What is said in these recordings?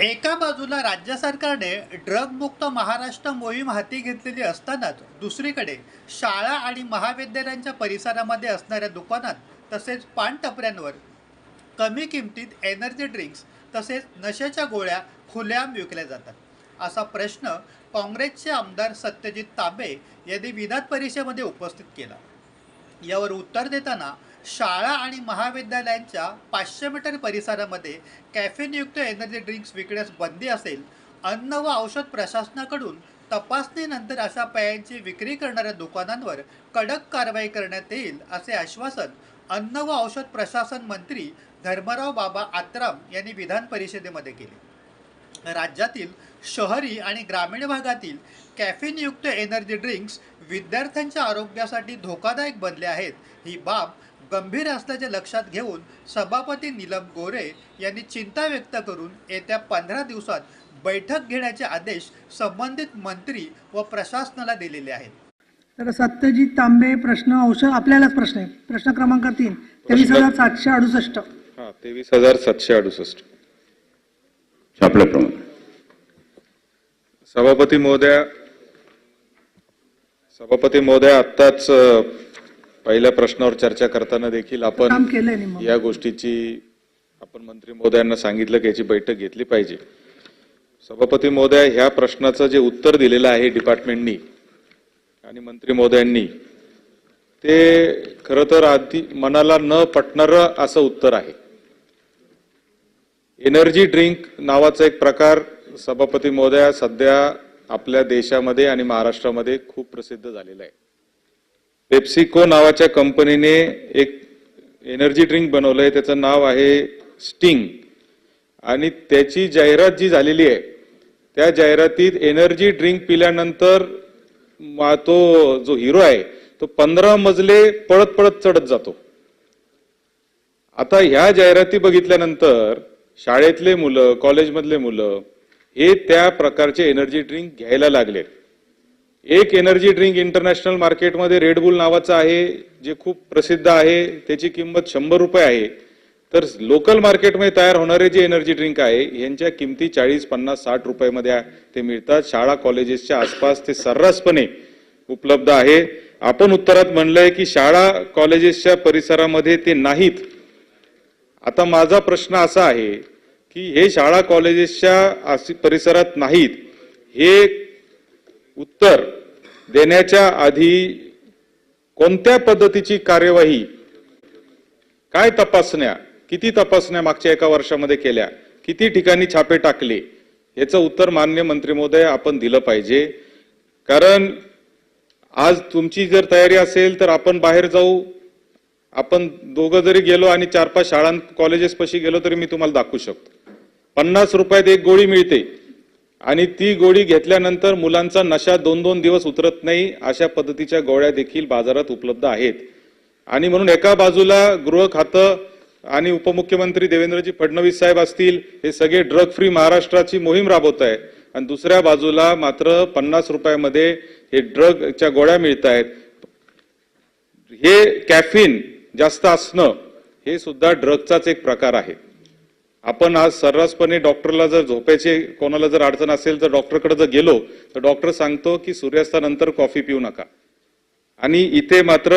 एका बाजूला राज्य सरकारने ड्रगमुक्त महाराष्ट्र मोहीम हाती घेतलेली असतानाच दुसरीकडे शाळा आणि महाविद्यालयांच्या परिसरामध्ये असणाऱ्या दुकानात तसेच पानटपऱ्यांवर कमी किमतीत एनर्जी ड्रिंक्स तसेच नशेच्या गोळ्या खुल्याम विकल्या जातात. असा प्रश्न काँग्रेसचे आमदार सत्यजित तांबे यांनी विधान परिषदेमध्ये उपस्थित केला. यावर उत्तर देताना शाळा आणि महाविद्यालयांच्या पाचशे मीटर परिसरामध्ये कॅफेनयुक्त एनर्जी ड्रिंक्स विकण्यास बंदी असेल अन्न व औषध प्रशासनाकडून तपासणीनंतर अशा पेयांची विक्री करणाऱ्या दुकानांवर कडक कारवाई करण्यात येईल असे आश्वासन अन्न व औषध प्रशासन मंत्री धर्मराव बाबा आत्राम यांनी विधान परिषदेमध्ये केले. राज्यातील शहरी आणि ग्रामीण भागातील कॅफेनयुक्त एनर्जी ड्रिंक्स विद्यार्थ्यांच्या आरोग्यासाठी धोकादायक बनले आहेत. ही बाब गंभीर असल्याचे लक्षात घेऊन सभापती नीलम गोरे यांनी चिंता व्यक्त करून येत्या पंधरा दिवसात बैठक घेण्याचे आदेश संबंधित मंत्री व प्रशासनाला दिलेले आहेत. तर सत्यजित तांबे प्रश्न औषध आपल्यालाच प्रश्न आहे. प्रश्न क्रमांक तीन तेवीस हजार सातशे अडुसष्ट. हा तेवीस हजार सातशे अडुसष्ट. छापल्याप्रमाणे सभापती महोदया सभापती महोदया आत्ताच अ, पहिल्या प्रश्नावर चर्चा करताना देखील आपण या गोष्टीची आपण मंत्री महोदयांना सांगितलं की याची बैठक घेतली पाहिजे. सभापती महोदया ह्या प्रश्नाचं जे उत्तर दिलेलं आहे डिपार्टमेंटनी आणि मंत्री महोदयांनी ते खरं तर आधी मनाला न पटणारं असं उत्तर आहे. एनर्जी ड्रिंक नावाचा एक प्रकार सभापती महोदया सध्या आपल्या देशामध्ये आणि महाराष्ट्रामध्ये खूप प्रसिद्ध झालेला आहे. पेप्सिको नावाच्या कंपनीने एक एनर्जी ड्रिंक बनवलंय. त्याचं नाव आहे स्टिंग आणि त्याची जाहिरात जी झालेली आहे त्या जाहिरातीत एनर्जी ड्रिंक पिल्यानंतर तो जो हिरो आहे तो पंधरा मजले पळत पळत चढत जातो. आता ह्या जाहिराती बघितल्यानंतर शाळेतले मुलं कॉलेजमधले मुलं हे त्या प्रकारचे एनर्जी ड्रिंक घ्यायला लागले एक एनर्जी ड्रिंक इंटरनॅशनल मार्केटमध्ये रेडबुल नावाचं आहे जे खूप प्रसिद्ध आहे त्याची किंमत शंभर रुपये आहे. तर लोकल मार्केटमध्ये तयार होणारे जे एनर्जी ड्रिंक आहे यांच्या किमती चाळीस पन्नास साठ रुपयामध्ये आहे. ते मिळतात. शाळा कॉलेजेसच्या आसपास ते सर्रासपणे उपलब्ध आहे. आपण उत्तरात म्हणलंय की शाळा कॉलेजेसच्या परिसरामध्ये ते नाहीत. आता माझा प्रश्न असा आहे की हे शाळा कॉलेजेसच्या परिसरात नाहीत. हे उत्तर देण्याच्या आधी कोणत्या पद्धतीची कार्यवाही काय तपासण्या किती तपासण्या मागच्या एका वर्षामध्ये केल्या किती ठिकाणी छापे टाकले याचं उत्तर मान्य मंत्री महोदय आपण दिलं पाहिजे. कारण आज तुमची जर तयारी असेल तर आपण बाहेर जाऊ आपण दोघं जरी गेलो आणि चार पाच शाळां कॉलेजेसपाशी गेलो तरी मी तुम्हाला दाखवू शकतो. पन्नास रुपयात एक गोळी मिळते. आणि ती गोळी घेतल्यानंतर मुलांचा नशा दोन दोन दिवस उतरत नाही अशा पद्धतीच्या गोळ्या देखील बाजारात उपलब्ध आहेत. आणि म्हणून एका बाजूला गृह खातं आणि उपमुख्यमंत्री देवेंद्रजी फडणवीस साहेब असतील हे सगळे ड्रग फ्री महाराष्ट्राची मोहीम राबवत आहे. आणि दुसऱ्या बाजूला मात्र पन्नास रुपयामध्ये हे ड्रगच्या गोळ्या मिळत आहेत हे कॅफिन जास्त असणं हे सुद्धा ड्रगचाच एक प्रकार आहे. आपण आज सर्रासपणे डॉक्टरला जर झोपायची कोणाला जर अडचण असेल तर डॉक्टरकडे जर गेलो तर डॉक्टर सांगतो की सूर्यास्तानंतर कॉफी पिऊ नका. आणि इथे मात्र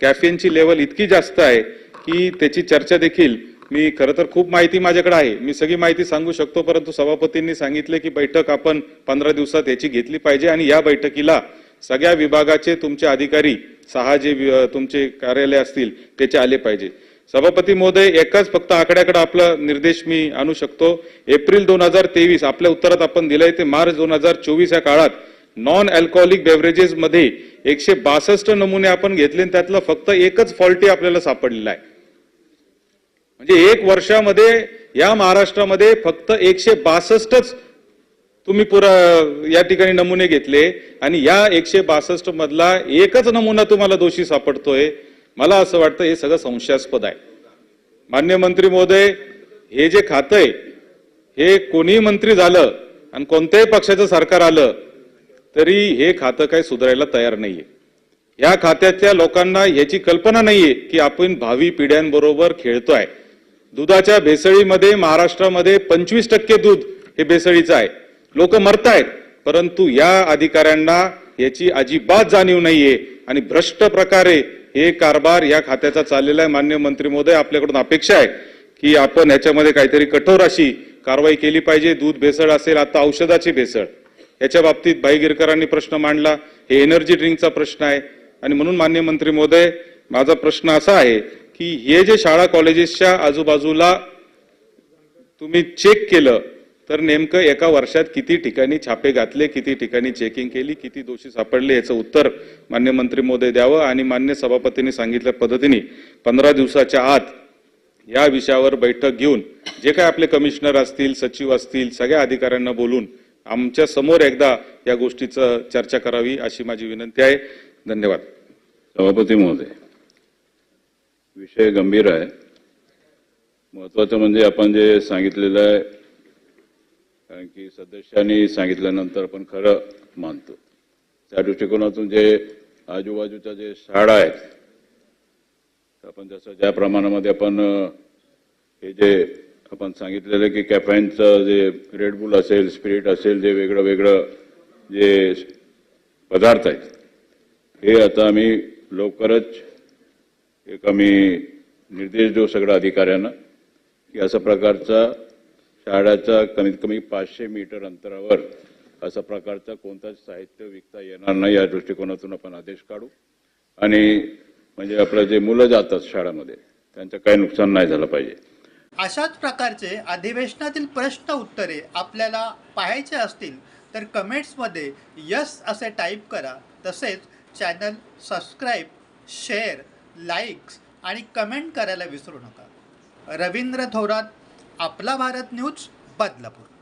कॅफिनची लेवल इतकी जास्त आहे की त्याची चर्चा देखील मी खरं तर खूप माहिती माझ्याकडे आहे. मी सगळी माहिती सांगू शकतो परंतु सभापतींनी सांगितले की बैठक आपण पंधरा दिवसात याची घेतली पाहिजे आणि या बैठकीला सगळ्या विभागाचे तुमचे अधिकारी सहा जे तुमचे कार्यालय असतील त्याचे आले पाहिजे. सभापती महोदय एकाच फक्त आकड्याकडे आपला निर्देश मी आणू शकतो. एप्रिल दोन हजार तेवीस आपल्या उत्तरात आपण दिलंय ते मार्च दोन हजार चोवीस या काळात नॉन अल्कोहोलिक बेव्हरेजेस मध्ये एकशे बासष्ट नमुने आपण घेतले आणि त्यातला फक्त एकच फॉल्टी आपल्याला सापडलेला आहे. म्हणजे एक वर्षामध्ये या महाराष्ट्रामध्ये फक्त एकशे बासष्टच तुम्ही पुरा या ठिकाणी नमुने घेतले आणि या एकशे बासष्ट मधला एकच नमुना तुम्हाला दोषी सापडतोय. मला असं वाटतं हे सगळं संशयास्पद आहे. मान्य मंत्री महोदय हे जे खातंय हे कोणीही मंत्री झालं आणि कोणत्याही पक्षाचं सरकार आलं तरी हे खातं काही सुधारायला तयार नाहीये. या खात्यातल्या लोकांना याची कल्पना नाहीये की आपण भावी पिढ्यांबरोबर खेळतोय. दुधाच्या भेसळीमध्ये महाराष्ट्रामध्ये पंचवीस टक्के दूध हे भेसळीचं आहे. लोक मरतायत परंतु या अधिकाऱ्यांना याची अजिबात जाणीव नाहीये. आणि भ्रष्ट प्रकारे हे कारभार या खात्याचा चाललेला आहे. मान्य मंत्री महोदय आपल्याकडून अपेक्षा आहे की आपण ह्याच्यामध्ये काहीतरी कठोर अशी कारवाई केली पाहिजे. दूध भेसळ असेल आता औषधाची भेसळ. याच्या बाबतीत भाई गिरकरांनी प्रश्न मांडला. हे एनर्जी ड्रिंकचा प्रश्न आहे. आणि म्हणून मान्य मंत्री महोदय माझा प्रश्न असा आहे की हे जे शाळा कॉलेजेसच्या आजूबाजूला तुम्ही चेक केलं तर नेमकं एका वर्षात किती ठिकाणी छापे घातले किती ठिकाणी चेकिंग केली किती दोषी सापडले याचं उत्तर मान्य मंत्री मोदय द्यावं आणि मान्य सभापतींनी सांगितल्या पद्धतीने पंधरा दिवसाच्या आत या विषयावर बैठक घेऊन जे काय आपले कमिशनर असतील सचिव असतील सगळ्या अधिकाऱ्यांना बोलून आमच्यासमोर एकदा या गोष्टीचं चर्चा करावी अशी माझी विनंती आहे. धन्यवाद. सभापती महोदय विषय गंभीर आहे. महत्वाचं म्हणजे आपण जे सांगितलेलं आहे कारण की सदस्यांनी सांगितल्यानंतर आपण खरं मानतो. त्या दृष्टिकोनातून जे आजूबाजूच्या जे शाळा आहेत आपण जसं ज्या प्रमाणामध्ये आपण हे जे आपण सांगितलेलं की कॅफाईनचं जे रेडबुल असेल स्पिरिट असेल जे वेगळं वेगळं जे पदार्थ आहेत हे आता आम्ही लवकरच एक आम्ही निर्देश देऊ सगळ्या अधिकाऱ्यांना की अशा प्रकारचा शाळाचा कमीत कमी पाचशे मीटर अंतरावर असा प्रकारचा कोणताच साहित्य विकता येणार नाही या दृष्टिकोनातून आपण आदेश काढू. आणि म्हणजे आपलं जे मुलं जातात शाळामध्ये त्यांचं काही नुकसान नाही झालं पाहिजे. अशाच प्रकारचे अधिवेशनातील प्रश्न उत्तरे आपल्याला पाहायचे असतील तर कमेंट्समध्ये यस असे टाईप करा. तसेच चॅनल सबस्क्राईब शेअर लाईक्स आणि कमेंट करायला विसरू नका. रवींद्र थोरात आपला भारत न्यूज बदलापूर.